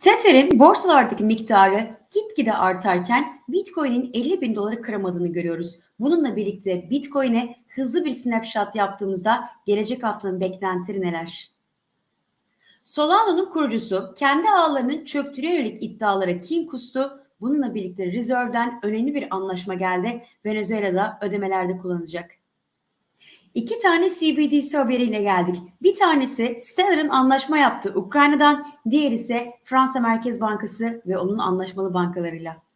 Tether'in borsalardaki miktarı gitgide artarken Bitcoin'in 50 bin doları kıramadığını görüyoruz. Bununla birlikte Bitcoin'e hızlı bir snapshot yaptığımızda gelecek haftanın beklentileri neler? Solano'nun kurucusu kendi ağlarının çöktürüyor yönelik iddialara kim kustu? Bununla birlikte Reserve'den önemli bir anlaşma geldi. Venezuela'da ödemelerde kullanılacak. İki tane CBDC haberiyle geldik. Bir tanesi Stellar'ın anlaşma yaptığı Ukrayna'dan, diğeri ise Fransa Merkez Bankası ve onun anlaşmalı bankalarıyla.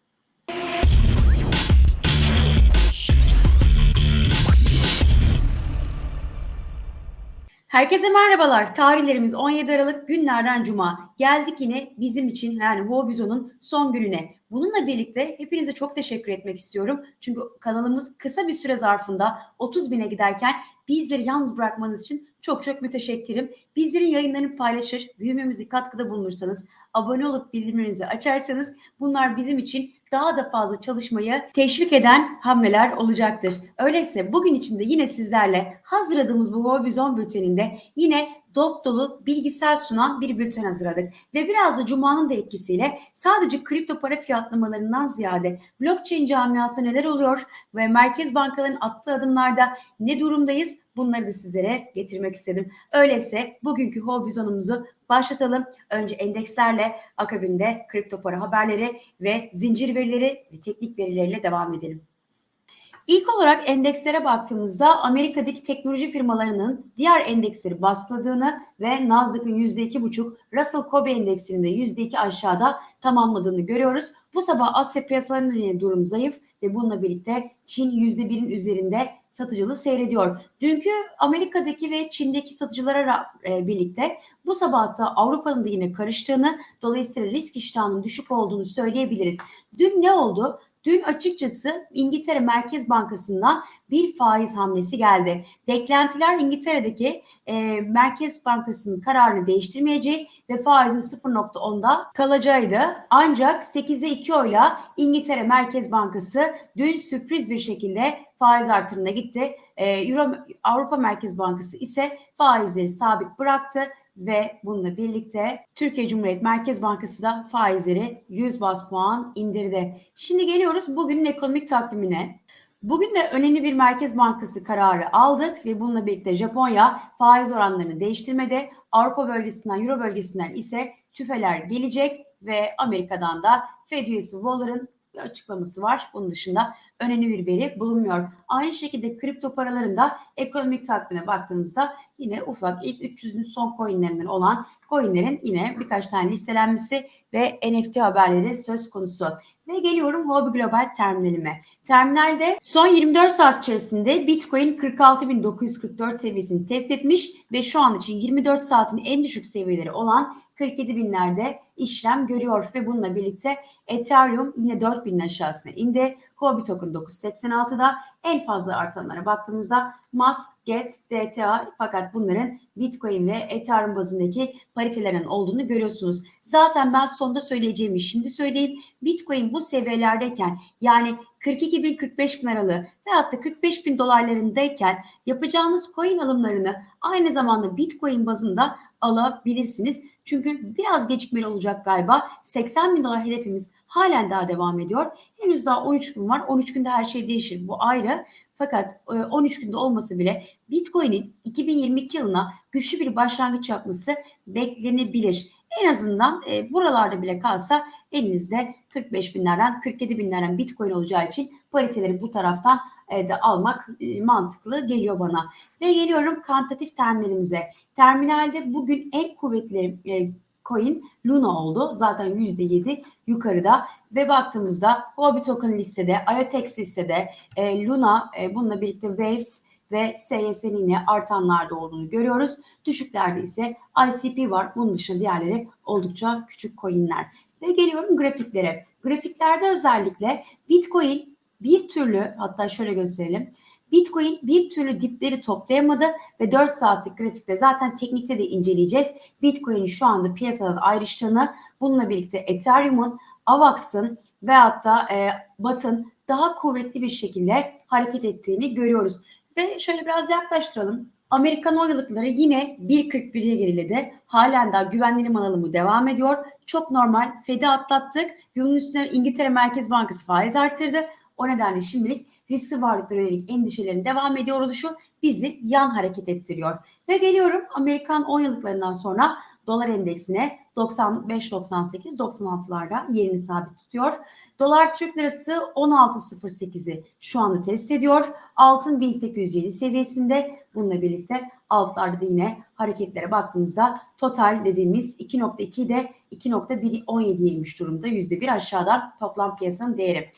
Herkese merhabalar. Tarihlerimiz 17 Aralık günlerden Cuma. Geldik yine bizim için yani Hobizon'un son gününe. Bununla birlikte hepinize çok teşekkür etmek istiyorum. Çünkü kanalımız kısa bir süre zarfında 30 bine giderken bizleri yalnız bırakmanız için çok çok müteşekkirim. Bizlerin yayınlarını paylaşır, büyümemizi katkıda bulunursanız, abone olup bildirimlerinizi açarsanız bunlar bizim için daha da fazla çalışmayı teşvik eden hamleler olacaktır. Öyleyse bugün içinde yine sizlerle hazırladığımız bu Horizon bülteninde yine dop dolu bilgisel sunan bir bülten hazırladık. Ve biraz da Cuma'nın da etkisiyle sadece kripto para fiyatlamalarından ziyade blockchain camiası neler oluyor ve merkez bankaların attığı adımlarda ne durumdayız bunları da sizlere getirmek istedim. Öyleyse bugünkü Hobizon'umuzu başlatalım. Önce endekslerle akabinde kripto para haberleri ve zincir verileri ve teknik verileriyle devam edelim. İlk olarak endekslere baktığımızda Amerika'daki teknoloji firmalarının diğer endeksleri baskıladığını ve Nasdaq'ın %2,5, Russell Kobe endeksinin de %2 aşağıda tamamladığını görüyoruz. Bu sabah Asya piyasalarının yine durum zayıf ve bununla birlikte Çin %1'in üzerinde satıcılı seyrediyor. Dünkü Amerika'daki ve Çin'deki satıcılara e, birlikte bu sabahta Avrupa'nın da yine karıştığını dolayısıyla risk iştahının düşük olduğunu söyleyebiliriz. Dün ne oldu? Dün açıkçası İngiltere Merkez Bankası'ndan bir faiz hamlesi geldi. Beklentiler İngiltere'deki e, Merkez Bankası'nın kararını değiştirmeyeceği ve faizin 0.10'da kalacağıydı. Ancak 8'e 2 oyla İngiltere Merkez Bankası dün sürpriz bir şekilde faiz artırımına gitti. E, Euro, Avrupa Merkez Bankası ise faizleri sabit bıraktı ve bununla birlikte Türkiye Cumhuriyet Merkez Bankası da faizleri 100 bas puan indirdi. Şimdi geliyoruz bugünün ekonomik takvimine. Bugün de önemli bir Merkez Bankası kararı aldık ve bununla birlikte Japonya faiz oranlarını değiştirmede. Avrupa bölgesinden, Euro bölgesinden ise tüfeler gelecek ve Amerika'dan da Fed üyesi Waller'ın bir açıklaması var. Bunun dışında önemli bir veri bulunmuyor. Aynı şekilde kripto paralarında ekonomik takvime baktığınızda yine ufak ilk 300'ün son coinlerinden olan coinlerin yine birkaç tane listelenmesi ve NFT haberleri söz konusu. Ve geliyorum Huobi Global terminalime. Terminalde son 24 saat içerisinde Bitcoin 46.944 seviyesini test etmiş ve şu an için 24 saatin en düşük seviyeleri olan 47 binlerde işlem görüyor ve bununla birlikte Ethereum yine 4 binin aşağısına indi. Huobi token 986'da en fazla artanlara baktığımızda Mask, Get, DTA fakat bunların Bitcoin ve Ethereum bazındaki paritelerin olduğunu görüyorsunuz. Zaten ben sonda söyleyeceğimi şimdi söyleyeyim. Bitcoin bu seviyelerdeyken yani 42 bin 45 bin aralığı veyahut da 45 bin dolarlarındayken yapacağınız coin alımlarını aynı zamanda Bitcoin bazında alabilirsiniz. Çünkü biraz gecikmeli olacak galiba. 80 bin dolar hedefimiz halen daha devam ediyor. Henüz daha 13 gün var. 13 günde her şey değişir. Bu ayrı. Fakat 13 e, günde olması bile Bitcoin'in 2022 yılına güçlü bir başlangıç yapması beklenebilir. En azından e, buralarda bile kalsa elinizde 45 binlerden 47 binlerden Bitcoin olacağı için pariteleri bu taraftan de almak e, mantıklı geliyor bana. Ve geliyorum kantitatif terminalimize. Terminalde bugün en kuvvetli e, coin Luna oldu. Zaten %7 yukarıda ve baktığımızda Huobi token listede, IOTEX listede, e, Luna e, bununla birlikte Waves ve SYS'nin yine artanlarda olduğunu görüyoruz. Düşüklerde ise ICP var. Bunun dışında diğerleri oldukça küçük coinler. Ve geliyorum grafiklere. Grafiklerde özellikle Bitcoin bir türlü hatta şöyle gösterelim. Bitcoin bir türlü dipleri toplayamadı ve 4 saatlik grafikte zaten teknikte de inceleyeceğiz. Bitcoin'in şu anda piyasadan ayrıştığını, bununla birlikte Ethereum'un, AVAX'ın ve hatta e, BAT'ın daha kuvvetli bir şekilde hareket ettiğini görüyoruz. Ve şöyle biraz yaklaştıralım. Amerikan 10 yıllıkları yine 1.41'e geriledi. Halen daha güvenli alımı devam ediyor. Çok normal. Fed'i atlattık. Bunun üstüne İngiltere Merkez Bankası faiz arttırdı. O nedenle şimdilik riskli varlıklara yönelik endişelerin devam ediyor oluşu bizi yan hareket ettiriyor. Ve geliyorum Amerikan 10 yıllıklarından sonra dolar endeksine 95-98 96'larda yerini sabit tutuyor. Dolar Türk Lirası 16.08'i şu anda test ediyor. Altın 1807 seviyesinde. Bununla birlikte altlarda da yine hareketlere baktığımızda total dediğimiz 2.2 de 2.117'ye inmiş durumda. %1 aşağıdan toplam piyasanın değeri.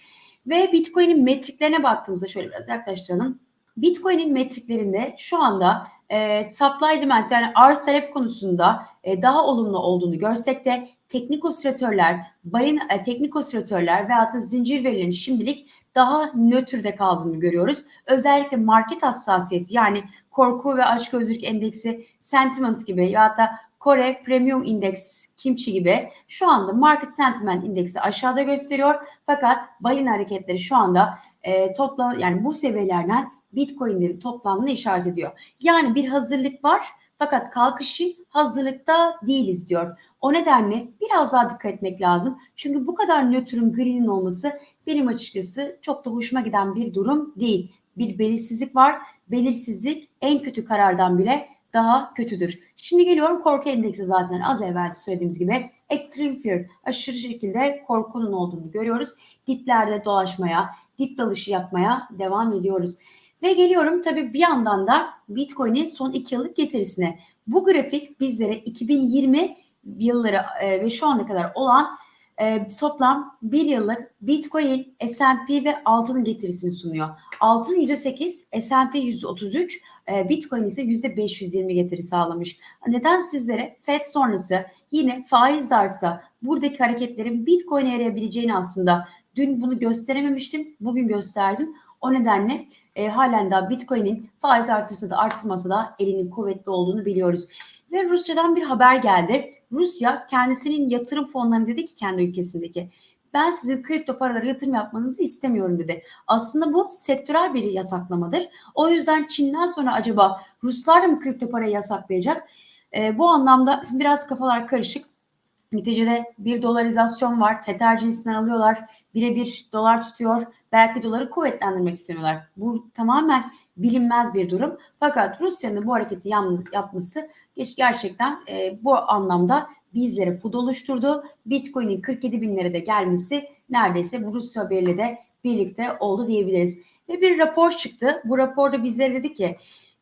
Ve Bitcoin'in metriklerine baktığımızda şöyle biraz yaklaştıralım. Bitcoin'in metriklerinde şu anda e, supply demand yani arz talep konusunda e, daha olumlu olduğunu görsek de teknik osilatörler, balin, e, teknik osilatörler veya da zincir verilerinin şimdilik daha nötrde kaldığını görüyoruz. Özellikle market hassasiyeti yani korku ve açgözlülük endeksi sentiment gibi ya da Kore Premium Index Kimchi gibi şu anda Market Sentiment Indeksi aşağıda gösteriyor. Fakat balin hareketleri şu anda e, toplam yani bu seviyelerden Bitcoin'lerin toplamını işaret ediyor. Yani bir hazırlık var fakat kalkış için hazırlıkta değiliz diyor. O nedenle biraz daha dikkat etmek lazım. Çünkü bu kadar nötrün green'in olması benim açıkçası çok da hoşuma giden bir durum değil. Bir belirsizlik var. Belirsizlik en kötü karardan bile daha kötüdür. Şimdi geliyorum korku endeksi zaten az evvel söylediğimiz gibi extreme fear aşırı şekilde korkunun olduğunu görüyoruz. Diplerde dolaşmaya, dip dalışı yapmaya devam ediyoruz. Ve geliyorum tabii bir yandan da Bitcoin'in son iki yıllık getirisine. Bu grafik bizlere 2020 yılları e, ve şu ana kadar olan e, toplam bir yıllık Bitcoin, S&P ve altının getirisini sunuyor. Altın %8, S&P %33, e, Bitcoin ise %520 getiri sağlamış. Neden sizlere FED sonrası yine faiz artsa buradaki hareketlerin Bitcoin'e yarayabileceğini aslında dün bunu gösterememiştim. Bugün gösterdim. O nedenle e, halen daha Bitcoin'in faiz artırsa da artmasa da elinin kuvvetli olduğunu biliyoruz. Ve Rusya'dan bir haber geldi. Rusya kendisinin yatırım fonlarını dedi ki kendi ülkesindeki ben sizin kripto paralara yatırım yapmanızı istemiyorum dedi. Aslında bu sektörel bir yasaklamadır. O yüzden Çin'den sonra acaba Ruslar da mı kripto parayı yasaklayacak? E, bu anlamda biraz kafalar karışık. Neticede bir dolarizasyon var. Tether cinsinden alıyorlar. Birebir dolar tutuyor. Belki doları kuvvetlendirmek istemiyorlar. Bu tamamen bilinmez bir durum. Fakat Rusya'nın bu hareketi yapması gerçekten e, bu anlamda bizlere fud oluşturdu. Bitcoin'in 47 binlere de gelmesi neredeyse bu Rusya haberiyle de birlikte oldu diyebiliriz. Ve bir rapor çıktı. Bu raporda bizlere dedi ki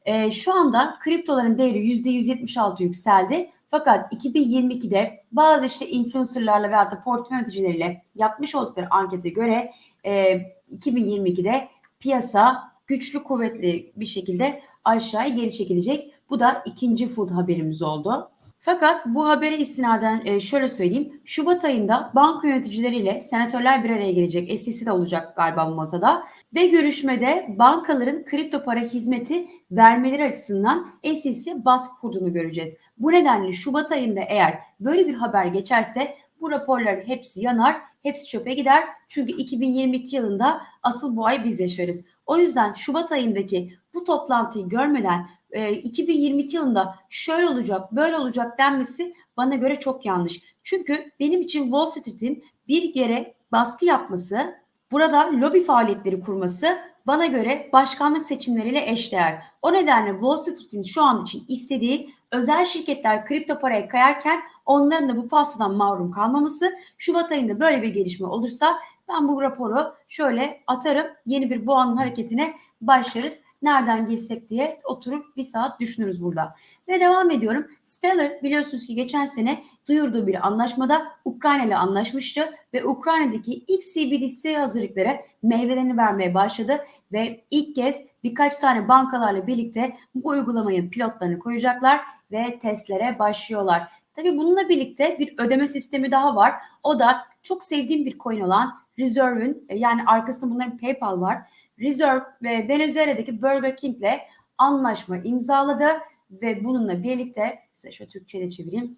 e, şu anda kriptoların değeri %176 yükseldi. Fakat 2022'de bazı işte influencerlarla veya da portföy yöneticileriyle yapmış oldukları ankete göre e, 2022'de piyasa güçlü kuvvetli bir şekilde aşağıya geri çekilecek. Bu da ikinci food haberimiz oldu. Fakat bu habere istinaden e, şöyle söyleyeyim. Şubat ayında banka yöneticileriyle senatörler bir araya gelecek. SEC de olacak galiba bu masada. Ve görüşmede bankaların kripto para hizmeti vermeleri açısından SEC baskı kurduğunu göreceğiz. Bu nedenle Şubat ayında eğer böyle bir haber geçerse bu raporların hepsi yanar, hepsi çöpe gider. Çünkü 2022 yılında asıl bu ay biz yaşarız. O yüzden Şubat ayındaki bu toplantıyı görmeden e, 2022 yılında şöyle olacak, böyle olacak denmesi bana göre çok yanlış. Çünkü benim için Wall Street'in bir yere baskı yapması, burada lobi faaliyetleri kurması bana göre başkanlık seçimleriyle eşdeğer. O nedenle Wall Street'in şu an için istediği özel şirketler kripto paraya kayarken onların da bu pastadan mahrum kalmaması. Şubat ayında böyle bir gelişme olursa ben bu raporu şöyle atarım. Yeni bir boğanın hareketine başlarız. Nereden girsek diye oturup bir saat düşünürüz burada. Ve devam ediyorum. Stellar biliyorsunuz ki geçen sene duyurduğu bir anlaşmada Ukrayna ile anlaşmıştı ve Ukrayna'daki ilk CBDC hazırlıkları meyvelerini vermeye başladı ve ilk kez birkaç tane bankalarla birlikte bu uygulamayı pilotlarını koyacaklar ve testlere başlıyorlar. Tabii bununla birlikte bir ödeme sistemi daha var. O da çok sevdiğim bir coin olan Reserve'ün yani arkasında bunların PayPal var. Reserve ve Venezuela'daki Burger King ile anlaşma imzaladı ve bununla birlikte size şöyle Türkçe'de çevireyim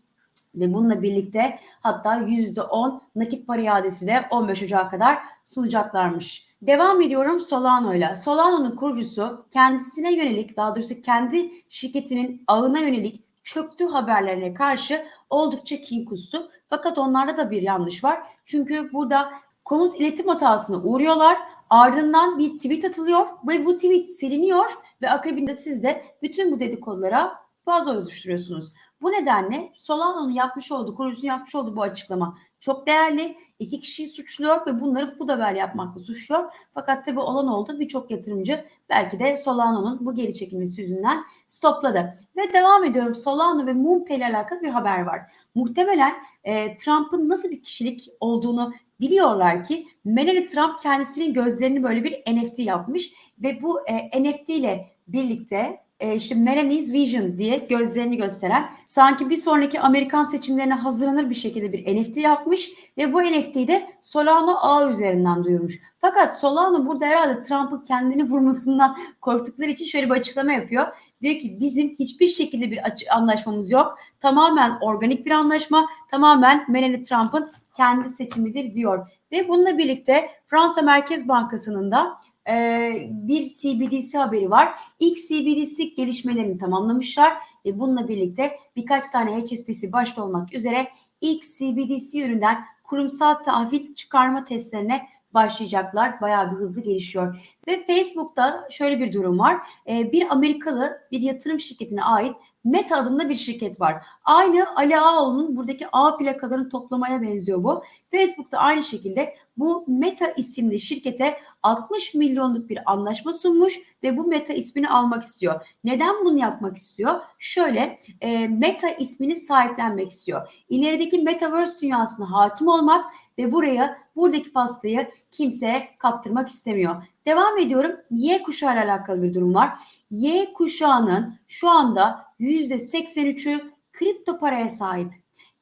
ve bununla birlikte hatta %10 nakit para iadesi de 15 Ocak'a kadar sunacaklarmış. Devam ediyorum Solano'yla. Solano'nun kurucusu kendisine yönelik, daha doğrusu kendi şirketinin ağına yönelik çöktü haberlerine karşı oldukça kin kustu. Fakat onlarda da bir yanlış var. Çünkü burada komut iletim hatasına uğruyorlar. Ardından bir tweet atılıyor ve bu tweet siliniyor ve akabinde siz de bütün bu dedikodulara bazı oluşturuyorsunuz. Bu nedenle Solano'nun yapmış olduğu, kurucusunun yapmış olduğu bu açıklama çok değerli. İki kişiyi suçluyor ve bunları food haber yapmakla suçluyor. Fakat tabi olan oldu birçok yatırımcı belki de Solano'nun bu geri çekilmesi yüzünden stopladı. Ve devam ediyorum Solano ve Moonpay ile alakalı bir haber var. Muhtemelen e, Trump'ın nasıl bir kişilik olduğunu biliyorlar ki Melania Trump kendisinin gözlerini böyle bir NFT yapmış ve bu e, NFT ile birlikte e, işte Melanie's Vision diye gözlerini gösteren sanki bir sonraki Amerikan seçimlerine hazırlanır bir şekilde bir NFT yapmış ve bu NFT'yi de Solana ağ üzerinden duyurmuş. Fakat Solana burada herhalde Trump'ın kendini vurmasından korktukları için şöyle bir açıklama yapıyor. Diyor ki bizim hiçbir şekilde bir anlaşmamız yok. Tamamen organik bir anlaşma. Tamamen Melanie Trump'ın kendi seçimidir diyor. Ve bununla birlikte Fransa Merkez Bankası'nın da e, bir CBDC haberi var. İlk CBDC gelişmelerini tamamlamışlar ve bununla birlikte birkaç tane HSBC başta olmak üzere ilk CBDC üründen kurumsal tahvil çıkarma testlerine başlayacaklar. Bayağı bir hızlı gelişiyor. Ve Facebook'ta şöyle bir durum var. Ee, bir Amerikalı bir yatırım şirketine ait Meta adında bir şirket var. Aynı Ali Ağaoğlu'nun buradaki A plakalarını toplamaya benziyor bu. Facebook'ta aynı şekilde bu Meta isimli şirkete 60 milyonluk bir anlaşma sunmuş ve bu Meta ismini almak istiyor. Neden bunu yapmak istiyor? Şöyle e, Meta ismini sahiplenmek istiyor. İlerideki Metaverse dünyasına hakim olmak ve buraya buradaki pastayı kimseye kaptırmak istemiyor. Devam ediyorum. Y kuşağı ile alakalı bir durum var. Y kuşağının şu anda %83'ü kripto paraya sahip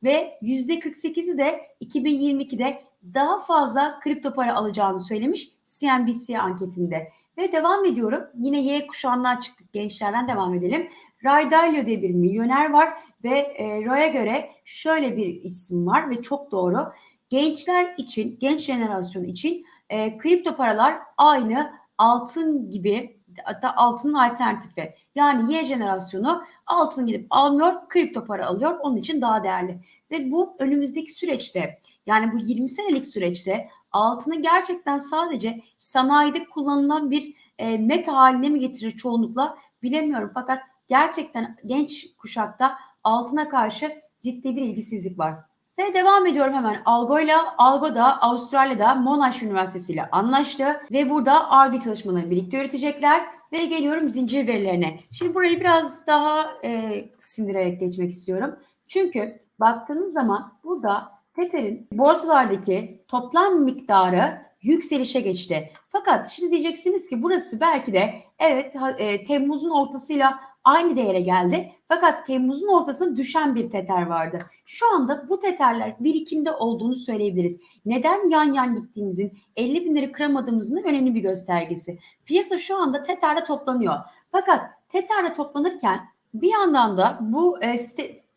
ve %48'i de 2022'de daha fazla kripto para alacağını söylemiş CNBC anketinde. Ve devam ediyorum. Yine Y kuşağından çıktık. Gençlerden devam edelim. Ray Dalio diye bir milyoner var ve e, Ray'a göre şöyle bir isim var ve çok doğru. Gençler için, genç jenerasyon için e, kripto paralar aynı altın gibi hatta altının alternatifi. Yani Y jenerasyonu altın gidip almıyor, kripto para alıyor. Onun için daha değerli. Ve bu önümüzdeki süreçte yani bu 20 senelik süreçte altını gerçekten sadece sanayide kullanılan bir e, meta haline mi getirir çoğunlukla bilemiyorum. Fakat gerçekten genç kuşakta altına karşı ciddi bir ilgisizlik var. Ve devam ediyorum hemen Algo'yla. Algo da Avustralya'da Monash Üniversitesi ile anlaştı ve burada ARGE çalışmalarını birlikte yürütecekler ve geliyorum zincir verilerine. Şimdi burayı biraz daha e, sindirerek geçmek istiyorum. Çünkü baktığınız zaman burada Tether'in borsalardaki toplam miktarı yükselişe geçti. Fakat şimdi diyeceksiniz ki burası belki de evet e, Temmuz'un ortasıyla aynı değere geldi. Fakat Temmuz'un ortasında düşen bir teter vardı. Şu anda bu teterler birikimde olduğunu söyleyebiliriz. Neden yan yan gittiğimizin 50 binleri kıramadığımızın önemli bir göstergesi. Piyasa şu anda teterde toplanıyor. Fakat teterde toplanırken bir yandan da bu e,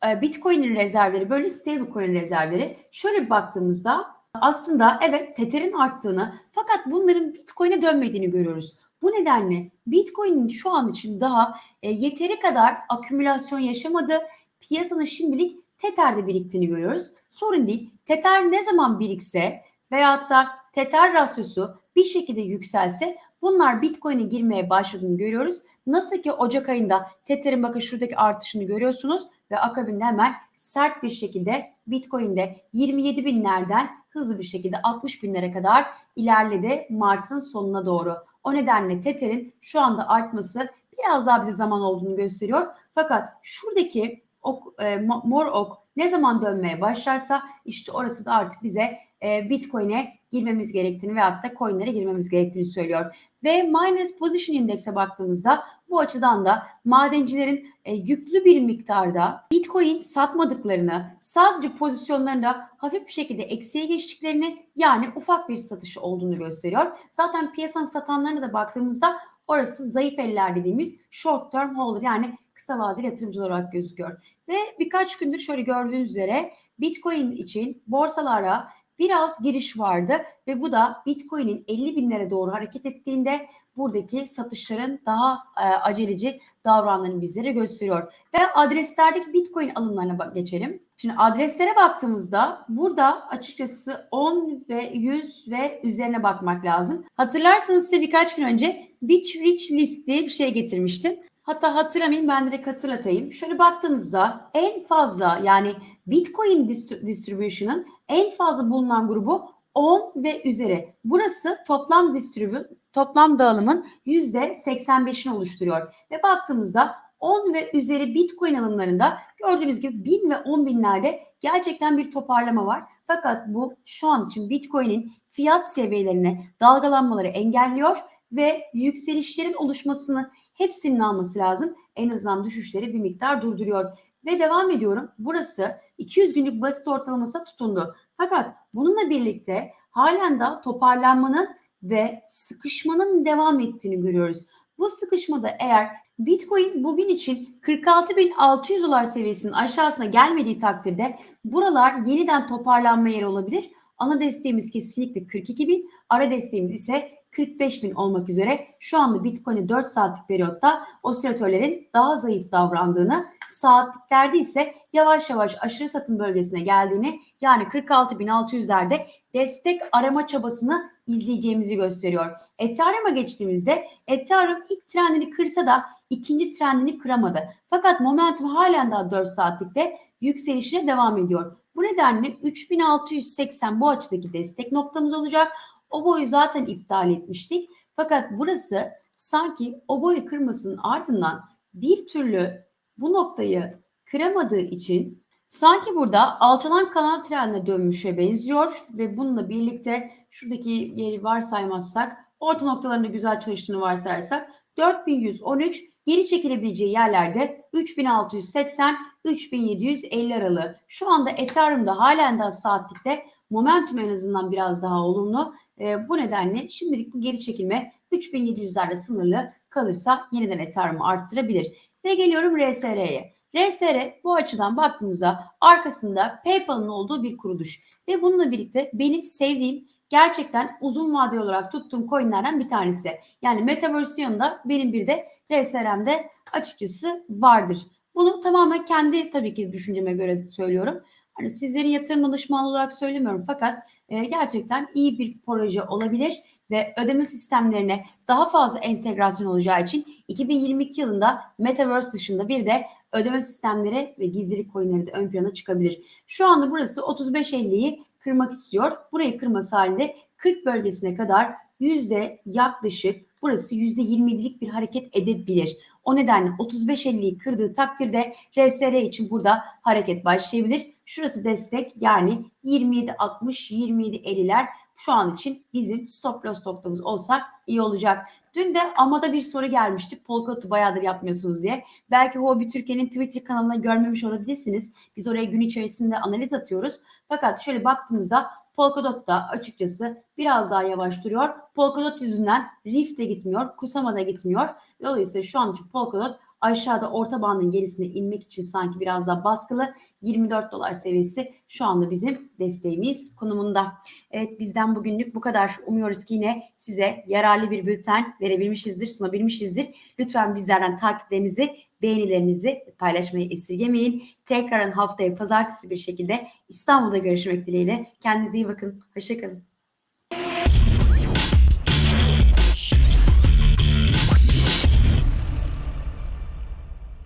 e, Bitcoin'in rezervleri böyle stablecoin rezervleri şöyle baktığımızda aslında evet Tether'in arttığını fakat bunların Bitcoin'e dönmediğini görüyoruz. Bu nedenle Bitcoin'in şu an için daha e, yeteri kadar akümülasyon yaşamadı. Piyasanın şimdilik Tether'de biriktiğini görüyoruz. Sorun değil. Tether ne zaman birikse veyahut da Tether rasyosu bir şekilde yükselse bunlar Bitcoin'e girmeye başladığını görüyoruz. Nasıl ki Ocak ayında Tether'in bakın şuradaki artışını görüyorsunuz ve akabinde hemen sert bir şekilde Bitcoin'de 27 binlerden hızlı bir şekilde 60 binlere kadar ilerledi Mart'ın sonuna doğru. O nedenle Tether'in şu anda artması biraz daha bize zaman olduğunu gösteriyor. Fakat şuradaki ok, e, mor ok ne zaman dönmeye başlarsa işte orası da artık bize e, Bitcoin'e girmemiz gerektiğini ve hatta coinlere girmemiz gerektiğini söylüyor. Ve Miners Position Index'e baktığımızda bu açıdan da madencilerin e, yüklü bir miktarda Bitcoin satmadıklarını, sadece pozisyonlarında hafif bir şekilde eksiye geçtiklerini yani ufak bir satış olduğunu gösteriyor. Zaten piyasanın satanlarına da baktığımızda orası zayıf eller dediğimiz short term holder yani kısa vadeli yatırımcılar olarak gözüküyor. Ve birkaç gündür şöyle gördüğünüz üzere Bitcoin için borsalara biraz giriş vardı ve bu da Bitcoin'in 50 binlere doğru hareket ettiğinde buradaki satışların daha e, aceleci davrandığını bizlere gösteriyor. Ve adreslerdeki Bitcoin alımlarına bak geçelim. Şimdi adreslere baktığımızda burada açıkçası 10 ve 100 ve üzerine bakmak lazım. Hatırlarsanız size birkaç gün önce Bitch Rich List diye bir şey getirmiştim. Hatta hatırlamayın ben direkt hatırlatayım. Şöyle baktığınızda en fazla yani Bitcoin distribution'ın en fazla bulunan grubu 10 ve üzeri. Burası toplam distribü, toplam dağılımın %85'ini oluşturuyor. Ve baktığımızda 10 ve üzeri Bitcoin alımlarında gördüğünüz gibi 1000 ve 10 binlerde gerçekten bir toparlama var. Fakat bu şu an için Bitcoin'in fiyat seviyelerine dalgalanmaları engelliyor ve yükselişlerin oluşmasını hepsinin alması lazım. En azından düşüşleri bir miktar durduruyor. Ve devam ediyorum. Burası 200 günlük basit ortalaması tutundu. Fakat bununla birlikte halen daha toparlanmanın ve sıkışmanın devam ettiğini görüyoruz. Bu sıkışmada eğer Bitcoin bugün için 46.600 dolar seviyesinin aşağısına gelmediği takdirde buralar yeniden toparlanma yeri olabilir. Ana desteğimiz kesinlikle 42.000, ara desteğimiz ise 45 bin olmak üzere şu anda Bitcoin'e 4 saatlik periyotta osilatörlerin daha zayıf davrandığını, saatliklerde ise yavaş yavaş aşırı satım bölgesine geldiğini yani 46.600'lerde destek arama çabasını izleyeceğimizi gösteriyor. Ethereum'a geçtiğimizde Ethereum ilk trendini kırsa da ikinci trendini kıramadı. Fakat momentum halen daha 4 saatlikte yükselişine devam ediyor. Bu nedenle 3680 bu açıdaki destek noktamız olacak. O boyu zaten iptal etmiştik. Fakat burası sanki o boyu kırmasının ardından bir türlü bu noktayı kıramadığı için sanki burada alçalan kanal trenine dönmüşe benziyor ve bununla birlikte şuradaki yeri varsaymazsak orta noktalarında güzel çalıştığını varsayarsak 4113 geri çekilebileceği yerlerde 3680 3750 aralığı. Şu anda Ethereum'da halen daha saatlikte momentum en azından biraz daha olumlu. E, bu nedenle şimdilik bu geri çekilme 3700'lerde sınırlı kalırsa yeniden Ethereum'u arttırabilir. Ve geliyorum RSR'ye. RSR bu açıdan baktığımızda arkasında PayPal'ın olduğu bir kuruluş. Ve bununla birlikte benim sevdiğim gerçekten uzun vadeli olarak tuttuğum coinlerden bir tanesi. Yani Metaverse yanında benim bir de RSR'mde açıkçası vardır. Bunu tamamen kendi tabii ki düşünceme göre söylüyorum. Hani sizlerin yatırım danışmanı olarak söylemiyorum fakat e, gerçekten iyi bir proje olabilir ve ödeme sistemlerine daha fazla entegrasyon olacağı için 2022 yılında Metaverse dışında bir de ödeme sistemleri ve gizlilik coinleri de ön plana çıkabilir. Şu anda burası 35.50'yi kırmak istiyor. Burayı kırması halinde 40 bölgesine kadar yüzde yaklaşık burası yüzde 27'lik bir hareket edebilir. O nedenle 35.50'yi kırdığı takdirde RSR için burada hareket başlayabilir. Şurası destek yani 27.60 27.50'ler şu an için bizim stop loss noktamız olsak iyi olacak. Dün de Ama'da bir soru gelmişti. Polkadot'u bayağıdır yapmıyorsunuz diye. Belki Hobi Türkiye'nin Twitter kanalına görmemiş olabilirsiniz. Biz oraya gün içerisinde analiz atıyoruz. Fakat şöyle baktığımızda Polkadot da açıkçası biraz daha yavaş duruyor. Polkadot yüzünden Rift de gitmiyor, Kusama da gitmiyor. Dolayısıyla şu an için Polkadot aşağıda orta bandın gerisine inmek için sanki biraz daha baskılı. 24 dolar seviyesi şu anda bizim desteğimiz konumunda. Evet bizden bugünlük bu kadar. Umuyoruz ki yine size yararlı bir bülten verebilmişizdir, sunabilmişizdir. Lütfen bizlerden takiplerinizi, beğenilerinizi paylaşmayı esirgemeyin. Tekrardan haftaya pazartesi bir şekilde İstanbul'da görüşmek dileğiyle. Kendinize iyi bakın. Hoşçakalın.